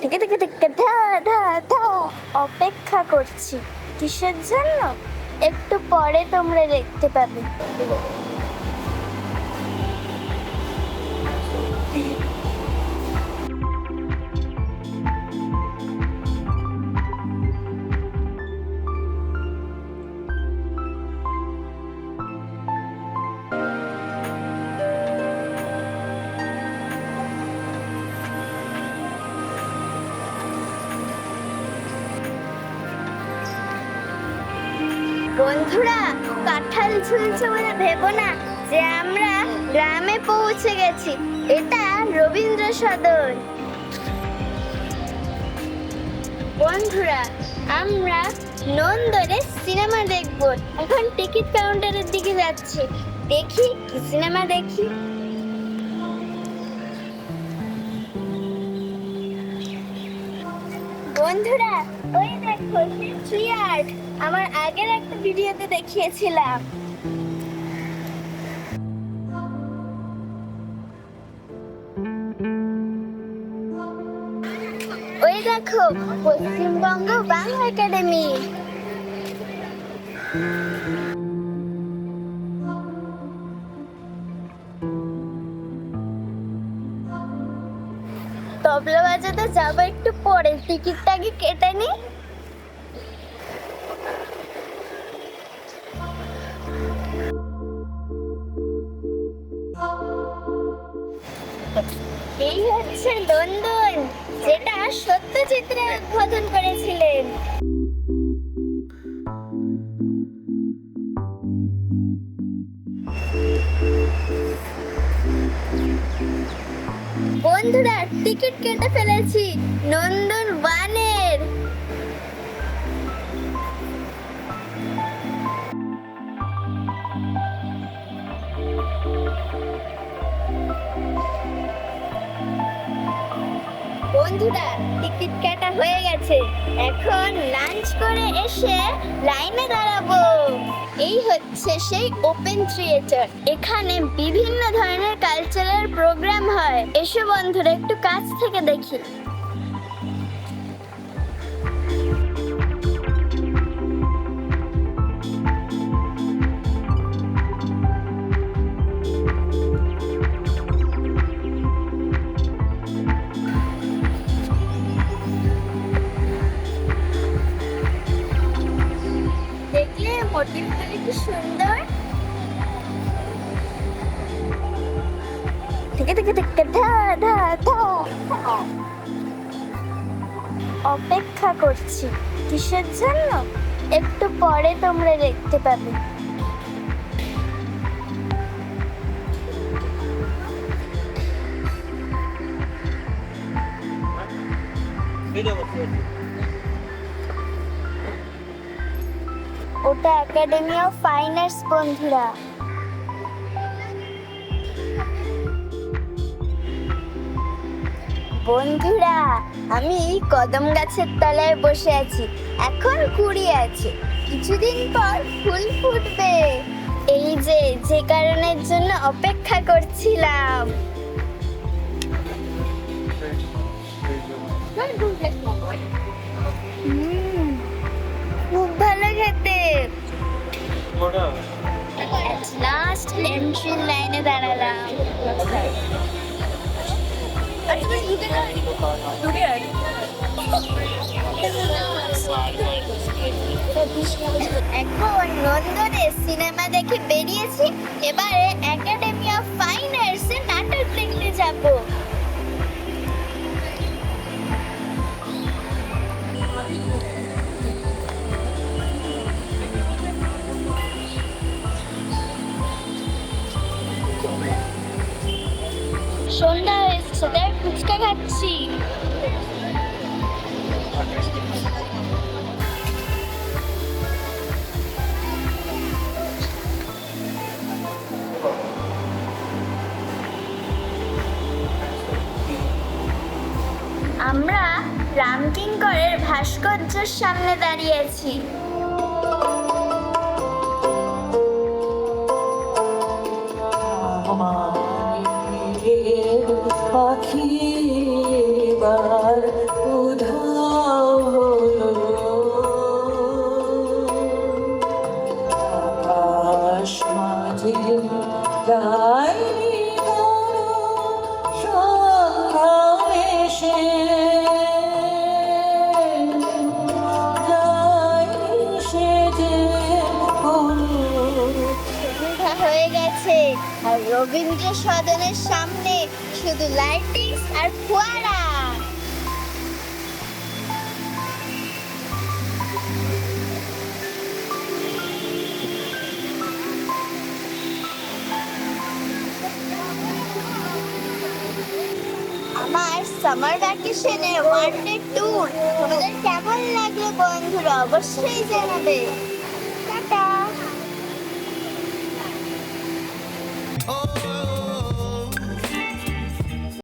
থেকে টিকে টিকে ধা ধা ধা অপেক্ষা করছি। কিসের জন্য? একটু পরে তোমরা দেখতে পাবে। বন্ধুরা, কাঁঠাল ঝুলছে বলে ভেবো না যে আমরা গ্রামে পৌঁছে গেছি। এটা রবীন্দ্র সদন। বন্ধুরা, আমরা নন্দরে সিনেমা দেখব। এখন টিকিট কাউন্টারের দিকে যাচ্ছি। দেখি কি সিনেমা দেখি। বন্ধুরা, ওই দেখো থ্রি আর্ট আমার আগের একটা ভিডিওতে দেখিয়েছিলাম। ওই দেখো, পশ্চিমবঙ্গ বাংলা একাডেমি। বাজাতে যাব একটু পরে। টিকিটটা কি কেটে নি? এই হচ্ছে লন্ডন, যেটা সত্যচিত্রে উদ্বোধন করেছিলেন। টিকিট কেটে ফেলেছি। নন্দন ওয়ানের। বন্ধুরা, টিকিট কাটা হয়ে গেছে। এখন লাঞ্চ করে এসে লাইনে দাঁড়াবো। এই হচ্ছে সেই ওপেন থিয়েটার। এখানে বিভিন্ন ধরনের প্রোগ্রাম হয় এসো বন্ধুরা একটু কাছ থেকে দেখি। দেখলে মোটিভটা কি সুন্দর? অপেক্ষা করছি। কিসের জন্য? একটু পরে তোমরা দেখতে পাবে। ওটা একাডেমি অফ ফাইন আর্টস বন্ধুরা। বন্ধুরা আমি কদম গাছের তলায় বসে আছি। এখন কুড়ি আছে। কিছুদিন পর ফুল ফুটবে। এই যে যে কারণের জন্য অপেক্ষা করছিলাম। খুব ভালো খেতে। লাস্ট এন্ট্রি লাইনে দাঁড়ালাম। এখন নন্দনে সিনেমা দেখে বেরিয়েছি এবারে একাডেমি অফ ফাইন আর্টস নাটক দেখতে যাব। সন্ধ্যা ফুচকা খাচ্ছি আমরা রামকিঙ্করের ভাস্কর্যের সামনে দাঁড়িয়েছি। রবীন্দ্র সদনের সামনে শুধু লাইটিংস আর ফোয়ারা। আমার সামার ভ্যাকেশনে ওয়ান ডে ট্যুর তোমাদের কেমন লাগল বন্ধুরা? অবশ্যই জানাবে।